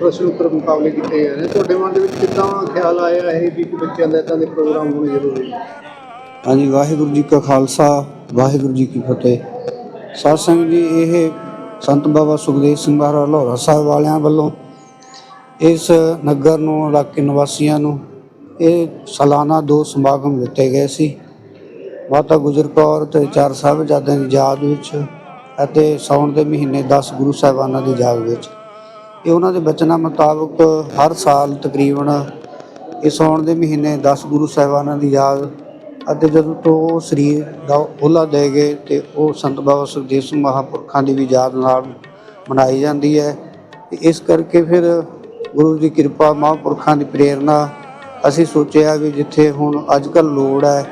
ਪ੍ਰਸ਼ਨ ਉੱਤਰ ਮੁਕਾਬਲੇ ਕੀਤੇ ਗਏ ਨੇ ਤੁਹਾਡੇ ਮਨ ਦੇ ਵਿੱਚ ਕਿੱਦਾਂ ਖਿਆਲ ਆਇਆ ਇਹ ਵੀ ਕਿ ਬੱਚਿਆਂ ਦਾ ਇਦਾਂ ਦੇ ਪ੍ਰੋਗਰਾਮ ਹੋਣੇ ਜ਼ਰੂਰੀ ਹਾਂਜੀ, ਵਾਹਿਗੁਰੂ ਜੀ ਕਾ ਖਾਲਸਾ, ਵਾਹਿਗੁਰੂ ਜੀ ਕੀ ਫਤਿਹ। ਸਾਧ ਸੰਗਤ ਜੀ, ਇਹ ਸੰਤ ਬਾਬਾ ਸੁਖਦੇਵ ਸਿੰਘ ਮਹਾਰਾਜ ਲਾਹੌਰਾ ਸਾਹਿਬ ਵਾਲਿਆਂ ਵੱਲੋਂ ਇਸ ਨਗਰ ਨੂੰ, ਇਲਾਕੇ ਨਿਵਾਸੀਆਂ ਨੂੰ ਇਹ ਸਾਲਾਨਾ ਦੋ ਸਮਾਗਮ ਦਿੱਤੇ ਗਏ ਸੀ। ਮਾਤਾ ਗੁਜਰ ਕੌਰ ਤੇ ਚਾਰ ਸਾਹਿਬਜ਼ਾਦਿਆਂ ਦੀ ਯਾਦ ਵਿੱਚ ਅਤੇ ਸਾਉਣ ਦੇ ਮਹੀਨੇ 10 ਗੁਰੂ ਸਾਹਿਬਾਨਾਂ ਦੀ ਯਾਦ ਵਿੱਚ। ਇਹ ਉਹਨਾਂ ਦੇ ਬਚਨਾਂ ਮੁਤਾਬਕ ਹਰ ਸਾਲ ਤਕਰੀਬਨ ਇਹ ਸੌਣ ਦੇ ਮਹੀਨੇ 10 ਗੁਰੂ ਸਾਹਿਬਾਨਾਂ ਦੀ ਯਾਦ ਅਤੇ ਜਦੋਂ ਤੋਂ ਉਹ ਸਰੀਰ ਦਾ ਉਹਲਾ ਦੇ ਗਏ ਤੇ ਉਹ ਸੰਤ ਬਾਬਾ ਸੁਖਦੇਵ ਸਿੰਘ ਮਹਾਂਪੁਰਖਾਂ ਦੀ ਵੀ ਯਾਦ ਨਾਲ ਮਨਾਈ ਜਾਂਦੀ ਹੈ। ਤੇ ਇਸ ਕਰਕੇ ਫਿਰ ਗੁਰੂ ਦੀ ਕਿਰਪਾ ਮਹਾਂਪੁਰਖਾਂ ਦੀ ਪ੍ਰੇਰਣਾ ਅਸੀਂ ਸੋਚਿਆ ਵੀ ਜਿੱਥੇ ਹੁਣ ਅੱਜ ਕੱਲ੍ਹ ਲੋੜ ਹੈ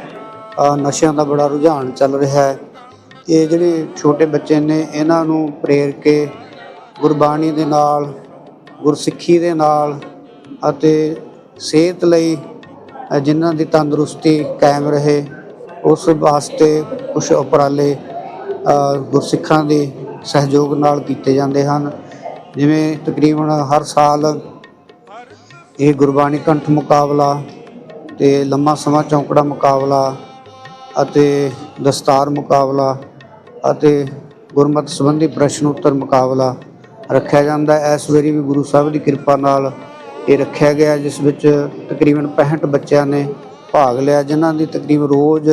ਨਸ਼ਿਆਂ ਦਾ ਬੜਾ ਰੁਝਾਨ ਚੱਲ ਰਿਹਾ ਹੈ। ਇਹ ਜਿਹੜੇ ਛੋਟੇ ਬੱਚੇ ਨੇ, ਇਹਨਾਂ ਨੂੰ ਪ੍ਰੇਰ ਕੇ ਗੁਰਬਾਣੀ ਦੇ ਨਾਲ ਗੁਰਸਿੱਖੀ ਦੇ ਨਾਲ ਅਤੇ ਸਿਹਤ ਲਈ ਜਿਨ੍ਹਾਂ ਦੀ ਤੰਦਰੁਸਤੀ ਕਾਇਮ ਰਹੇ, ਉਸ ਵਾਸਤੇ ਕੁਝ ਉਪਰਾਲੇ ਗੁਰਸਿੱਖਾਂ ਦੇ ਸਹਿਯੋਗ ਨਾਲ ਕੀਤੇ ਜਾਂਦੇ ਹਨ। ਜਿਵੇਂ ਤਕਰੀਬਨ ਹਰ ਸਾਲ ਇਹ ਗੁਰਬਾਣੀ ਕੰਠ ਮੁਕਾਬਲਾ ਤੇ ਲੰਮਾ ਸਮਾਂ ਚੌਂਕੜਾ ਮੁਕਾਬਲਾ ਅਤੇ ਦਸਤਾਰ ਮੁਕਾਬਲਾ ਅਤੇ ਗੁਰਮਤ ਸੰਬੰਧੀ ਪ੍ਰਸ਼ਨ ਉੱਤਰ ਮੁਕਾਬਲਾ ਰੱਖਿਆ ਜਾਂਦਾ ਹੈ। ਇਸ ਵਾਰੀ ਵੀ ਗੁਰੂ ਸਾਹਿਬ ਦੀ ਕਿਰਪਾ ਨਾਲ ਇਹ ਰੱਖਿਆ ਗਿਆ ਜਿਸ ਵਿੱਚ ਤਕਰੀਬਨ 65 ਬੱਚਿਆਂ ਨੇ ਭਾਗ ਲਿਆ, ਜਿਨ੍ਹਾਂ ਦੀ ਤਕਰੀਬਨ ਰੋਜ਼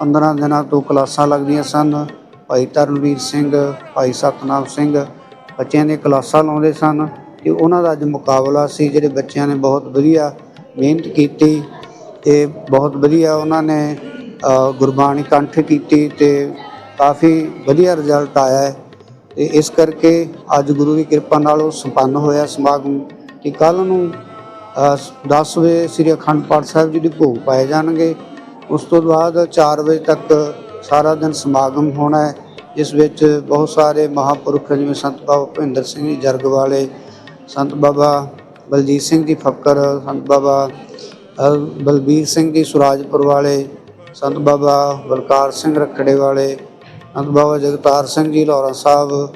15 ਦਿਨਾਂ ਤੋਂ ਕਲਾਸਾਂ ਲੱਗਦੀਆਂ ਸਨ। ਭਾਈ ਤਰਨਵੀਰ ਸਿੰਘ, ਭਾਈ ਸਤਨਾਮ ਸਿੰਘ ਬੱਚਿਆਂ ਦੀਆਂ ਕਲਾਸਾਂ ਲਾਉਂਦੇ ਸਨ ਤੇ ਉਹਨਾਂ ਦਾ ਅੱਜ ਮੁਕਾਬਲਾ ਸੀ। ਜਿਹੜੇ ਬੱਚਿਆਂ ਨੇ ਬਹੁਤ ਵਧੀਆ ਮਿਹਨਤ ਕੀਤੀ ਤੇ ਬਹੁਤ ਵਧੀਆ ਉਹਨਾਂ ਨੇ ਗੁਰਬਾਣੀ ਕੰਠ ਕੀਤੀ ਤੇ ਕਾਫੀ ਵਧੀਆ ਰਿਜ਼ਲਟ ਆਇਆ ਹੈ। ਤੇ ਇਸ ਕਰਕੇ ਅੱਜ ਗੁਰੂ ਦੀ ਕਿਰਪਾ ਨਾਲ ਉਹ ਸੰਪੰਨ ਹੋਇਆ ਸਮਾਗਮ ਕਿ ਕੱਲ ਨੂੰ 10 ਵਜੇ ਸ੍ਰੀ ਅਖੰਡ ਪਾਠ ਸਾਹਿਬ ਜੀ ਦੇ ਭੋਗ ਪਾਏ ਜਾਣਗੇ। ਉਸ ਤੋਂ ਬਾਅਦ 4 ਵਜੇ ਤੱਕ ਸਾਰਾ ਦਿਨ ਸਮਾਗਮ ਹੋਣਾ ਹੈ, ਜਿਸ ਵਿੱਚ ਬਹੁਤ ਸਾਰੇ ਮਹਾਪੁਰਖ ਜਿਵੇਂ ਸੰਤ ਬਾਬਾ ਭਿੰਦਰ ਸਿੰਘ ਜੀ ਜਰਗ ਵਾਲੇ ਸੰਤ ਬਾਬਾ ਬਲਜੀਤ ਸਿੰਘ ਜੀ ਫੱਕਰ, ਸੰਤ ਬਾਬਾ ਬਲਬੀਰ ਸਿੰਘ ਜੀ ਸੁਰਾਜਪੁਰ ਵਾਲੇ, ਸੰਤ ਬਾਬਾ ਬਲਕਾਰ ਸਿੰਘ ਰਖੜੇ ਵਾਲੇ ਸੰਤ ਬਾਬਾ ਜਗਤਾਰ ਸਿੰਘ ਜੀ ਲਾਹੌਰਾ ਸਾਹਿਬ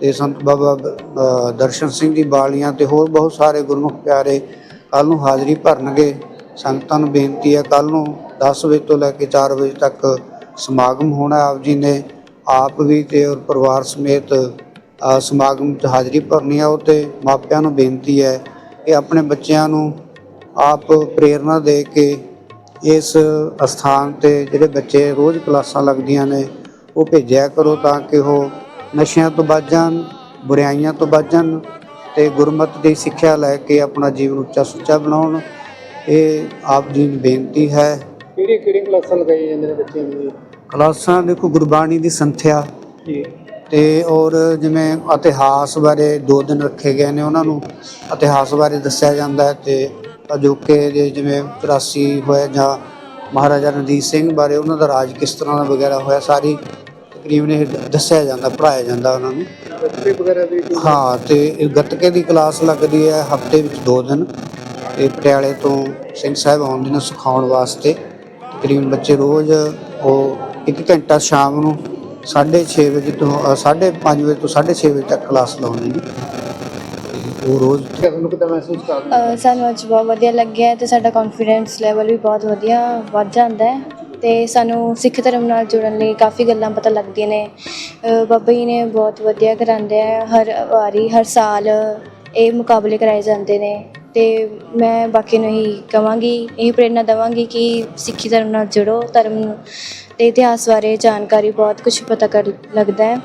ਤੇ ਸੰਤ ਬਾਬਾ ਦਰਸ਼ਨ ਸਿੰਘ ਜੀ ਬਾਲੀਆਂ ਤੇ ਹੋਰ ਬਹੁਤ ਸਾਰੇ ਗੁਰਮੁਖ ਪਿਆਰੇ ਕੱਲ ਨੂੰ ਹਾਜ਼ਰੀ ਭਰਨਗੇ। ਸੰਗਤਾਂ ਨੂੰ ਬੇਨਤੀ ਹੈ ਕੱਲ ਨੂੰ 10 ਵਜੇ ਤੋਂ ਲੈ ਕੇ 4 ਵਜੇ ਤੱਕ ਸਮਾਗਮ ਹੋਣਾ ਆਪ ਜੀ ਨੇ। ਆਪ ਵੀ ਤੇ ਔਰ ਪਰਿਵਾਰ ਸਮੇਤ ਸਮਾਗਮ 'ਚ ਹਾਜ਼ਰੀ ਭਰਨੀ ਹੈ ਉਹ ਤੇ ਮਾਪਿਆਂ ਨੂੰ ਬੇਨਤੀ ਹੈ ਕਿ ਆਪਣੇ ਬੱਚਿਆਂ ਨੂੰ ਆਪ ਪ੍ਰੇਰਣਾ ਦੇ ਕੇ ਇਸ ਅਸਥਾਨ ਤੇ ਜਿਹੜੇ ਬੱਚੇ ਰੋਜ਼ ਕਲਾਸਾਂ ਲੱਗਦੀਆਂ ਨੇ ਉਹ ਭੇਜਿਆ ਕਰੋ ਤਾਂ ਕਿ ਉਹ ਨਸ਼ਿਆਂ ਤੋਂ ਬਚ ਜਾਣ ਬੁਰਾਈਆਂ ਤੋਂ ਬਚ ਜਾਣ ਤੇ ਗੁਰਮਤਿ ਦੀ ਸਿੱਖਿਆ ਲੈ ਕੇ ਆਪਣਾ ਜੀਵਨ ਉੱਚਾ ਸੁੱਚਾ ਬਣਾਉਣ। ਇਹ ਆਪ ਜੀ ਨੂੰ ਬੇਨਤੀ ਹੈ। ਕਿਹੜੀ ਕਿਹੜੀ ਕਲਾਸਾਂ ਲਗਾਈਆਂ ਜਾਂਦੀਆਂ ਨੇ ਬੱਚਿਆਂ ਨੂੰ? ਕਲਾਸਾਂ ਦੇਖੋ ਗੁਰਬਾਣੀ ਦੀ ਸੰਥਿਆ ਜੀ। ਤੇ ਔਰ ਜਿਵੇਂ ਇਤਿਹਾਸ ਬਾਰੇ ਦੋ ਦਿਨ ਰੱਖੇ ਗਏ ਨੇ ਉਹਨਾਂ ਨੂੰ। ਇਤਿਹਾਸ ਬਾਰੇ ਦੱਸਿਆ ਜਾਂਦਾ ਹੈ ਤੇ ਅਜੋਕੇ ਦੇ ਜਿਵੇਂ 84 ਹੋਇਆ ਜਾਂ ਮਹਾਰਾਜਾ ਰਣਜੀਤ ਸਿੰਘ ਬਾਰੇ ਉਹਨਾਂ ਦਾ ਰਾਜ ਕਿਸ ਤਰ੍ਹਾਂ ਦਾ ਵਗੈਰਾ ਹੋਇਆ ਸਾਰੀ ਤਕਰੀਬਨ ਇਹ ਦੱਸਿਆ ਜਾਂਦਾ ਪੜ੍ਹਾਇਆ ਜਾਂਦਾ ਉਹਨਾਂ ਨੂੰ। ਵਗੈਰਾ ਵੀ ਹਾਂ ਤੇ ਇਹ ਗੱਤਕੇ ਦੀ ਕਲਾਸ ਲੱਗਦੀ ਹੈ ਹਫ਼ਤੇ ਵਿੱਚ ਦੋ ਦਿਨ। ਤੇ ਪਟਿਆਲੇ ਤੋਂ ਸਿੰਘ ਸਾਹਿਬ ਆਉਂਦੇ ਨੇ ਸਿਖਾਉਣ ਵਾਸਤੇ। ਤਕਰੀਬਨ ਬੱਚੇ ਰੋਜ਼ ਉਹ ਇੱਕ ਘੰਟਾ ਸ਼ਾਮ ਨੂੰ 6:30 ਵਜੇ ਤੋਂ 5:30 ਵਜੇ ਤੋਂ 6:30 ਵਜੇ ਤੱਕ ਕਲਾਸ ਲਾਉਂਦੇ ਨੇ। ਉਹ ਰੋਜ਼ ਤੁਹਾਨੂੰ ਕਿਦਾਂ ਮਹਿਸੂਸ ਕਰਦੇ ਅ, ਸਾਨੂੰ ਅੱਜ ਬਹੁਤ ਵਧੀਆ ਲੱਗਿਆ ਤੇ ਸਾਡਾ ਕੌਨਫੀਡੈਂਸ ਲੈਵਲ ਵੀ ਬਹੁਤ ਵਧੀਆ ਵੱਧ ਜਾਂਦਾ ਹੈ ਤੇ ਸਾਨੂੰ ਸਿੱਖ ਧਰਮ ਨਾਲ ਜੁੜਨ ਲਈ ਕਾਫੀ ਗੱਲਾਂ ਪਤਾ ਲੱਗਦੀਆਂ ਨੇ। ਬਾਬਾ ਜੀ ਨੇ ਬਹੁਤ ਵਧੀਆ ਕਰਾਉਂਦੇ ਆ ਹਰ ਵਾਰੀ ਹਰ ਸਾਲ ਇਹ ਮੁਕਾਬਲੇ ਕਰਾਏ ਜਾਂਦੇ ਨੇ ਤੇ ਮੈਂ ਬਾਕੀ ਨੂੰ ਹੀ ਕਵਾਂਗੀ ਇਹ ਪ੍ਰੇਰਨਾ ਦੇਵਾਂਗੀ ਕਿ ਸਿੱਖੀ ਧਰਮ ਨਾਲ ਜੁੜੋ ਧਰਮ ਨੂੰ ਤੇ ਇਤਿਹਾਸ ਬਾਰੇ ਜਾਣਕਾਰੀ ਬਹੁਤ ਕੁਝ ਪਤਾ ਕਰ ਲੱਗਦਾ ਹੈ।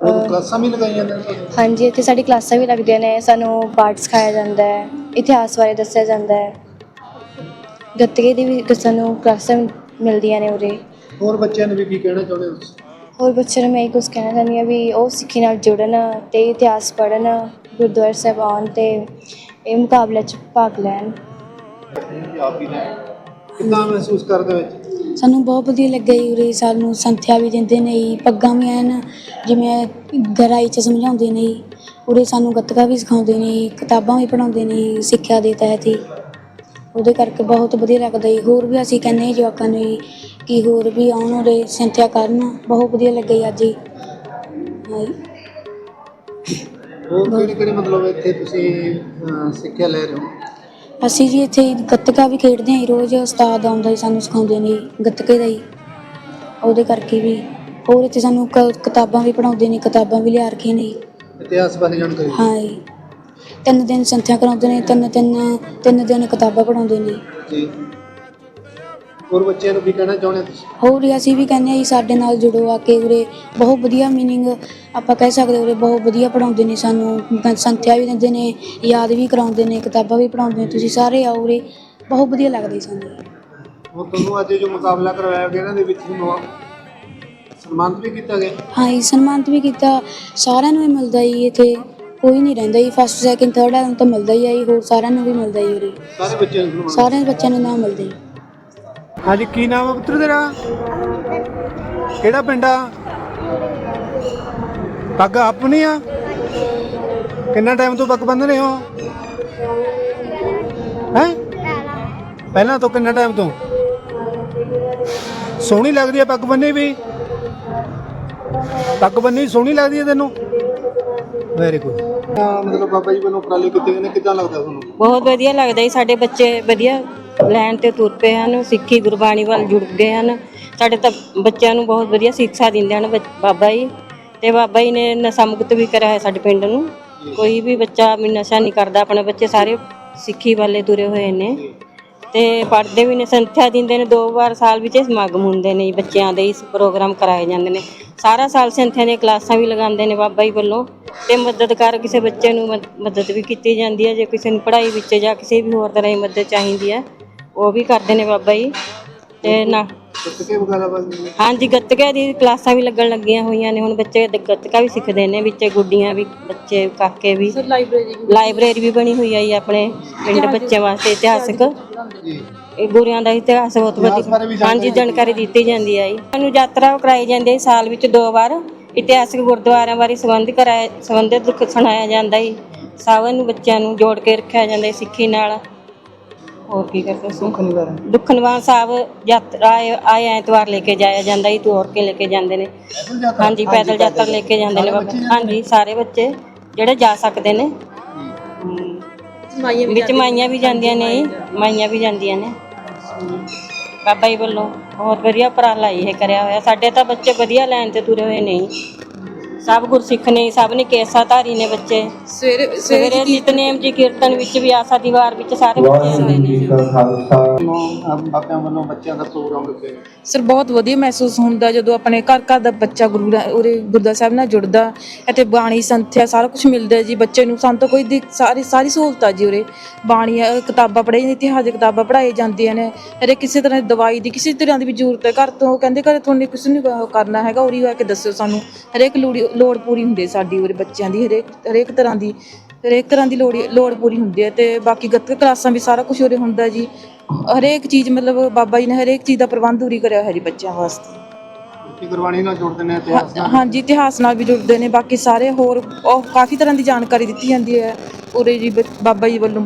ਕਲਾਸਾਂ ਵੀ ਲਗਾਈਆਂ ਨੇ? ਹਾਂਜੀ ਇੱਥੇ ਸਾਡੀ ਕਲਾਸਾਂ ਵੀ ਲੱਗਦੀਆਂ ਨੇ। ਸਾਨੂੰ ਪਾਠ ਸਿਖਾਇਆ ਜਾਂਦਾ ਹੈ ਇਤਿਹਾਸ ਬਾਰੇ ਦੱਸਿਆ ਜਾਂਦਾ ਹੈ। ਗੱਤਕੇ ਦੀ ਵੀ ਸਾਨੂੰ ਕਲਾਸਾਂ ਮਿਲਦੀਆਂ ਨੇ ਉਰੇ। ਹੋਰ ਬੱਚਿਆਂ ਨੂੰ ਵੀ ਕੀ ਕਹਿਣਾ ਚਾਹੁੰਦੇ ਹੋ ਤੁਸੀਂ? ਹੋਰ ਬੱਚਿਆਂ ਨੂੰ ਮੈਂ ਇਹ ਕੁਝ ਕਹਿਣਾ ਚਾਹੁੰਦੀ ਹਾਂ ਵੀ ਉਹ ਸਿੱਖੀ ਨਾਲ ਜੁੜਨ ਤੇ ਇਤਿਹਾਸ ਪੜ੍ਹਨ ਗੁਰਦੁਆਰਾ ਸਾਹਿਬ ਆਉਣ ਤੇ ਇਹ ਮੁਕਾਬਲੇ 'ਚ ਭਾਗ ਲੈਣ। ਆਪ ਹੀ ਨੇ। ਕਿੰਨਾ ਮਹਿਸੂਸ ਕਰਦੇ ਵਿੱਚ ਸਾਨੂੰ ਬਹੁਤ ਵਧੀਆ ਲੱਗਿਆ ਜੀ ਉਰੇ ਸਾਨੂੰ ਸੰਥਿਆ ਵੀ ਦਿੰਦੇ ਨੇ ਜੀ ਪੱਗਾਂ ਵੀ ਐਨ ਜਿਵੇਂ ਗਹਿਰਾਈ ਚ ਸਮਝਾਉਂਦੇ ਨੇ ਜੀ। ਉਰੇ ਸਾਨੂੰ ਗੱਤਕਾ ਵੀ ਸਿਖਾਉਂਦੇ ਨੇ ਜੀ, ਕਿਤਾਬਾਂ ਵੀ ਪੜ੍ਹਾਉਂਦੇ ਨੇ ਜੀ, ਸਿੱਖਿਆ ਦੇ ਤਹਿਤ ਹੀ। ਉਹਦੇ ਕਰਕੇ ਬਹੁਤ ਵਧੀਆ ਲੱਗਦਾ ਜੀ। ਹੋਰ ਵੀ ਅਸੀਂ ਕਹਿੰਦੇ ਹਾਂ ਜਵਾਕਾਂ ਨੂੰ ਜੀ ਕਿ ਹੋਰ ਵੀ ਆਉਣ ਉਰੇ ਸੰਥਿਆ ਕਰਨ। ਬਹੁਤ ਵਧੀਆ ਲੱਗਿਆ ਜੀ ਅੱਜ ਜੀ ਹਾਂ ਜੀ। ਹੋਰ ਕਿਹੜੇ ਕਿਹੜੇ ਮਤਲਬ ਇੱਥੇ ਤੁਸੀਂ ਅਹ, ਸਿੱਖਿਆ ਲੈ ਰਹੇ ਹੋ? ਅਸੀਂ ਜੀ ਇੱਥੇ ਗੱਤਕਾ ਵੀ ਖੇਡਦੇ ਹਾਂ ਰੋਜ਼ ਉਸਤਾਦ ਆਉਂਦਾ ਜੀ ਸਾਨੂੰ ਸਿਖਾਉਂਦੇ ਨੇ ਗੱਤਕੇ ਦਾ ਹੀ ਉਹਦੇ ਕਰਕੇ ਵੀ ਹੋਰ ਇੱਥੇ ਸਾਨੂੰ ਕ- ਕਿਤਾਬਾਂ ਵੀ ਪੜਾਉਂਦੇ ਨੇ ਕਿਤਾਬਾਂ ਵੀ ਲਿਆ ਰੱਖੀਆਂ ਨੇ। ਇਤਿਹਾਸ ਬਾਰੇ ਜਾਣਕਾਰੀ? ਹਾਂ ਜੀ। ਤਿੰਨ ਦਿਨ ਸੰਥਿਆ ਕਰਾਉਂਦੇ ਨੇ ਤਿੰਨ ਤਿੰਨ ਤਿੰਨ ਦਿਨ ਕਿਤਾਬਾਂ ਪੜਾਉਂਦੇ ਨੇ। ਜੀ। ਹੋਰ ਬੱਚਿਆਂ ਨੂੰ ਵੀ ਕਹਿਣਾ ਚਾਹੁੰਦੇ ਹੋ ਤੁਸੀਂ? ਹੋਰ ਅਸੀਂ ਵੀ ਕਹਿੰਦੇ ਆ ਜੀ ਸਾਡੇ ਨਾਲ ਜੁੜੋ ਆ ਕੇ ਉਰੇ। ਬਹੁਤ ਵਧੀਆ ਮੀਨਿੰਗ ਆਪਾਂ ਕਹਿ ਸਕਦੇ ਉਰੇ ਬਹੁਤ ਵਧੀਆ ਪੜਾਉਂਦੇ ਨੇ ਸਾਨੂੰ। ਸੰਥਿਆ ਵੀ ਦਿੰਦੇ ਨੇ ਯਾਦ ਵੀ ਕਰਾਉਂਦੇ ਨੇ ਕਿਤਾਬਾਂ ਵੀ ਪੜਾਉਂਦੇ ਨੇ। ਤੁਸੀਂ ਸਾਰੇ ਆਓ ਉਰੇ। ਬਹੁਤ ਵਧੀਆ ਲੱਗਦਾ ਸਾਨੂੰ। ਹੋਰ ਤੁਹਾਨੂੰ ਅੱਜ ਜੋ ਮੁਕਾਬਲਾ ਕਰਵਾਇਆ ਗਿਆ ਇਹਨਾਂ ਦੇ ਵਿੱਚ ਤੁਹਾਨੂੰ ਸਨਮਾਨਿਤ ਵੀ ਕੀਤਾ ਗਿਆ? ਹਾਂ ਜੀ ਸਨਮਾਨਿਤ ਵੀ ਕੀਤਾ। ਸਾਰਿਆਂ ਨੂੰ ਹੀ ਮਿਲਦਾ ਜੀ ਇੱਥੇ। ਕੋਈ ਨਹੀਂ ਰਹਿੰਦਾ ਜੀ ਫਸਟ ਸੈਕਿੰਡ ਥਰਡ ਵਾਲਿਆਂ ਨੂੰ ਤਾਂ ਮਿਲਦਾ ਹੀ ਆ ਜੀ ਹੋਰ ਸਾਰਿਆਂ ਨੂੰ ਵੀ ਮਿਲਦਾ ਜੀ ਉਰੇ। ਸਾਰੇ ਬੱਚਿਆਂ ਨੂੰ ਸਨਮਾਨਿਤ ਸਾਰਿਆਂ ਬੱਚਿਆਂ ਨੂੰ ਨਾਮ ਮਿਲਦਾ ਜੀ। ਹਾਂਜੀ ਕੀ ਨਾਮ ਹੈ ਪੁੱਤਰ ਤੇਰਾ? ਕਿਹੜਾ ਪਿੰਡ ਆ? ਪੱਗ ਆਪਣੀ ਆ? ਕਿੰਨਾ ਟਾਈਮ ਤੋਂ ਪੱਗ ਬੰਨ ਰਹੇ ਹੋ? ਹੈ? ਪਹਿਲਾਂ ਤੋਂ ਕਿੰਨਾ ਟਾਈਮ ਤੋਂ? ਸੋਹਣੀ ਲੱਗਦੀ ਹੈ ਪੱਗ ਬੰਨੀ ਵੀ। ਪੱਗ ਬੰਨੀ ਸੋਹਣੀ ਲੱਗਦੀ ਹੈ ਤੈਨੂੰ? ਵੈਰੀ ਗੁੱਡ ਮਤਲਬ ਬਾਬਾ ਜੀ ਵੱਲੋਂ ਉਪਰਾਲੇ ਕੀਤੇ ਨੇ ਕਿੱਦਾਂ ਲੱਗਦਾ ਤੁਹਾਨੂੰ? ਬਹੁਤ ਵਧੀਆ ਲੱਗਦਾ ਜੀ ਸਾਡੇ ਬੱਚੇ ਵਧੀਆ ਲੈਣ ਤੇ ਤੁਰ ਪਏ ਹਨ ਸਿੱਖੀ ਗੁਰਬਾਣੀ ਵੱਲ ਜੁੜ ਗਏ ਹਨ। ਸਾਡੇ ਤਾਂ ਬੱਚਿਆਂ ਨੂੰ ਬਹੁਤ ਵਧੀਆ ਸਿੱਖਿਆ ਦਿੰਦੇ ਹਨ ਬੱਚ- ਬਾਬਾ ਜੀ। ਤੇ ਬਾਬਾ ਜੀ ਨੇ ਨਸ਼ਾ ਮੁਕਤ ਵੀ ਕਰਿਆ ਹੈ ਸਾਡੇ ਪਿੰਡ ਨੂੰ। ਕੋਈ ਵੀ ਬੱਚਾ ਵੀ ਨਸ਼ਾ ਨਹੀਂ ਕਰਦਾ ਆਪਣੇ ਬੱਚੇ ਸਾਰੇ ਸਿੱਖੀ ਵਾਲੇ ਤੁਰੇ ਹੋਏ ਨੇ। ਤੇ ਪੜ੍ਹਦੇ ਵੀ ਨੇ ਸੰਥਿਆ ਦਿੰਦੇ ਨੇ ਦੋ ਵਾਰ ਸਾਲ ਵਿੱਚ ਇਹ ਸਮਾਗਮ ਹੁੰਦੇ ਨੇ ਜੀ, ਬੱਚਿਆਂ ਦੇ ਇਸ ਪ੍ਰੋਗਰਾਮ ਕਰਾਏ ਜਾਂਦੇ ਨੇ। ਸਾਰਾ ਸਾਲ ਸੰਥਿਆ ਦੀਆਂ ਕਲਾਸਾਂ ਵੀ ਲਗਾਉਂਦੇ ਨੇ ਬਾਬਾ ਜੀ ਵੱਲੋਂ। ਤੇ ਮਦਦਕਾਰ ਕਿਸੇ ਬੱਚੇ ਨੂੰ ਮਦ- ਮਦਦ ਵੀ ਕੀਤੀ ਜਾਂਦੀ ਹੈ ਜੇ ਕਿਸੇ ਨੂੰ ਪੜ੍ਹਾਈ ਵਿੱਚ ਜਾਂ ਕਿਸੇ ਵੀ ਹੋਰ ਤਰ੍ਹਾਂ ਦੀ ਮਦਦ ਚਾਹੀਦੀ ਹੈ। ਉਹ ਵੀ ਕਰਦੇ ਨੇ ਬਾਬਾ ਜੀ। ਤੇ ਨਾ। ਹਾਂਜੀ ਗੱਤਕੇ ਦੀ ਕਲਾਸਾਂ ਵੀ ਲੱਗਣ ਲੱਗੀਆਂ ਹੋਈਆਂ ਨੇ। ਹੁਣ ਬੱਚੇ ਦ- ਗੱਤਕਾ ਵੀ ਸਿੱਖਦੇ ਨੇ ਵਿੱਚ ਗੁੱਡੀਆਂ ਵੀ ਬੱਚੇ ਕਾਕੇ ਵੀ। ਲਾਇਬ੍ਰੇਰੀ ਵੀ ਬਣੀ ਹੋਈ ਜੀ ਆਪਣੇ ਪਿੰਡ ਬੱਚਿਆਂ ਵਾਸਤੇ ਇਤਿਹਾਸਕ। ਜੀ। ਇਹ ਗੁਰਿਆਂ ਦਾ ਇਤਿਹਾਸ ਬਹੁਤ ਇਤਿਹਾਸ ਬਾਰੇ ਵੀ ਵਧੀਆ ਹਾਂਜੀ ਜਾਣਕਾਰੀ ਦਿੱਤੀ ਜਾਂਦੀ ਹੈ ਜੀ। ਸਾਨੂੰ ਯਾਤਰਾ ਕਰਾਈ ਜਾਂਦੀ ਹੈ ਸਾਲ ਵਿੱਚ ਦੋ ਵਾਰ। ਇਤਿਹਾਸਕ ਗੁਰਦੁਆਰਿਆਂ ਬਾਰੇ ਸੰਬੰਧ ਕਰਾਇਆ ਸੰਬੰਧਿਤ ਦੁੱਖ ਸੁਣਾਇਆ ਜਾਂਦਾ ਹੈ ਸਾਰਿਆਂ ਨੂੰ ਬੱਚਿਆਂ ਨੂੰ ਜੋੜ ਕੇ ਰੱਖਿਆ ਜਾਂਦਾ ਹੈ ਸਿੱਖੀ ਨਾਲ। ਹੋਰ ਕੀ ਕਰਦੇ ਸਾਹਿਬ ਯਾਤਰਾ ਆਏ ਆਏ ਐਤਵਾਰ ਲੈ ਕੇ ਜਾਇਆ ਜਾਂਦਾ ਹੈ ਤੋਰ ਕੇ ਲੈ ਕੇ ਜਾਂਦੇ ਨੇ? ਹਾਂਜੀ ਪੈਦਲ ਯਾਤਰਾ ਲੈ ਕੇ ਜਾਂਦੇ ਨੇ ਬਾਬਾ। ਹਾਂਜੀ ਸਾਰੇ ਬੱਚੇ ਜਿਹੜੇ ਜਾ ਸਕਦੇ ਨੇ। ਹਮ। ਵਿੱਚ ਮਾਈਆਂ ਵੀ ਜਾਂਦੀਆਂ ਨੇ ਜੀ, ਮਾਈਆਂ ਵੀ ਜਾਂਦੀਆਂ ਨੇ। ਬਾਬਾ ਜੀ ਵੱਲੋਂ ਬਹੁਤ ਵਧੀਆ ਉਪਰਾਲਾ ਇਹ ਕਰਿਆ ਹੋਇਆ। ਸਾਡੇ ਤਾਂ ਬੱਚੇ ਵਧੀਆ ਲਾਈਨ ਤੇ ਤੁਰੇ ਹੋਏ ਨੇ। ਜੀ। ਸਭ ਗੁਰਸਿੱਖ ਨੇ ਸਭ ਨੇ ਕੇਸਾ ਧਾਰੀ ਨੇ ਬੱਚੇ। ਸਵੇਰੇ ਸਵੇਰੇ ਨਿਤਨੇਮ ਜੀ ਕੀਰਤਨ ਵਿੱਚ ਵੀ ਆਸਾ ਦੀ ਵਾਰ ਵਿੱਚ ਸਾਰੇ ਬੱਚੇ ਆਉਂਦੇ ਨੇ। ਬਾਬਿਆਂ ਵੱਲੋਂ ਬੱਚਿਆਂ ਦਾ ਪ੍ਰੋਗਰਾਮ ਰੱਖਿਆ ਗਿਆ ਸਰ ਬਹੁਤ ਵਧੀਆ ਮਹਿਸੂਸ ਹੁੰਦਾ ਜਦੋਂ ਆਪਣੇ ਘਰ ਘਰ ਦਾ ਬੱਚਾ ਗੁਰੂ ਦਾ ਉਰੇ ਗੁਰਦਾ ਸਾਹਿਬ ਨਾਲ ਜੁੜਦਾ ਇੱਥੇ ਬਾਣੀ ਸੰਥਿਆ ਸਾਰਾ ਕੁਝ ਮਿਲਦਾ ਜੀ। ਬੱਚੇ ਨੂੰ ਸਾਨੂੰ ਤਾਂ ਕੋਈ ਦਿੱਕ- ਸਾਰੀ ਸਾਰੀ ਸਹੂਲਤਾਂ ਜੀ ਉਰੇ। ਬਾਣੀ ਕਿਤਾਬਾਂ ਪੜ੍ਹਾਈ ਜਾਂਦੀਆਂ ਇਤਿਹਾਸ ਦੀਆਂ ਕਿਤਾਬਾਂ ਪੜ੍ਹਾਈ ਜਾਂਦੀਆਂ ਨੇ। ਹਰੇ ਕਿਸੇ ਤਰ੍ਹਾਂ ਦੀ ਦਵਾਈ ਦੀ ਕਿਸੇ ਤਰ੍ਹਾਂ ਦੀ ਵੀ ਜ਼ਰੂਰਤ ਹੈ। ਘਰ ਤੋਂ ਕਹਿੰਦੇ ਘਰੇ ਤੁਹਾਨੂੰ ਕੁਝ ਨਹੀਂ ਕਰਨਾ ਹੈਗਾ ਉਰੀ ਆ ਕੇ ਦੱਸਿਓ ਸਾਨੂੰ। ਹਰੇਕ ਲੋੜੀ ਲੋੜ ਪੂਰੀ ਹੁੰਦੀ ਹੈ ਸਾਡੀ ਉਰੇ ਬੱਚਿਆਂ ਦੀ ਹਰੇਕ ਹਰੇਕ ਤਰ੍ਹਾਂ ਦੀ ਹਰੇਕ ਤਰ੍ਹਾਂ ਦੀ ਲੋੜ ਲੋੜ ਪੂਰੀ ਹੁੰਦੀ ਹੈ ਤੇ ਬਾਕੀ ਗੱਤਕ ਕਲਾਸਾਂ ਵੀ ਸਾਰਾ ਕੁਝ ਉਰੇ ਹੁੰਦਾ ਜੀ। ਹਰੇਕ ਚੀਜ਼ ਮਤਲਬ ਬਾਬਾ ਜੀ ਨੇ ਹਰੇਕ ਚੀਜ਼ ਦਾ ਪ੍ਰਬੰਧ ਉਰੀ ਕਰਿਆ ਹੋਇਆ ਜੀ ਬੱਚਿਆਂ ਵਾਸਤੇ। ਕਿ ਗੁਰਬਾਣੀ ਨਾਲ ਜੁੜਦੇ ਨੇ ਇਤਿਹਾਸ ਨਾਲ ਹਾਂਜੀ ਇਤਿਹਾਸ ਨਾਲ ਵੀ ਜੁੜਦੇ ਨੇ ਬਾਕੀ ਸਾਰੇ ਹੋਰ ਉਹ ਕਾਫੀ ਤਰ੍ਹਾਂ ਦੀ ਜਾਣਕਾਰੀ ਦਿੱਤੀ ਜਾਂਦੀ ਹੈ ਉਰੇ ਜੀ ਬ- ਬਾਬਾ ਜੀ ਵੱਲੋਂ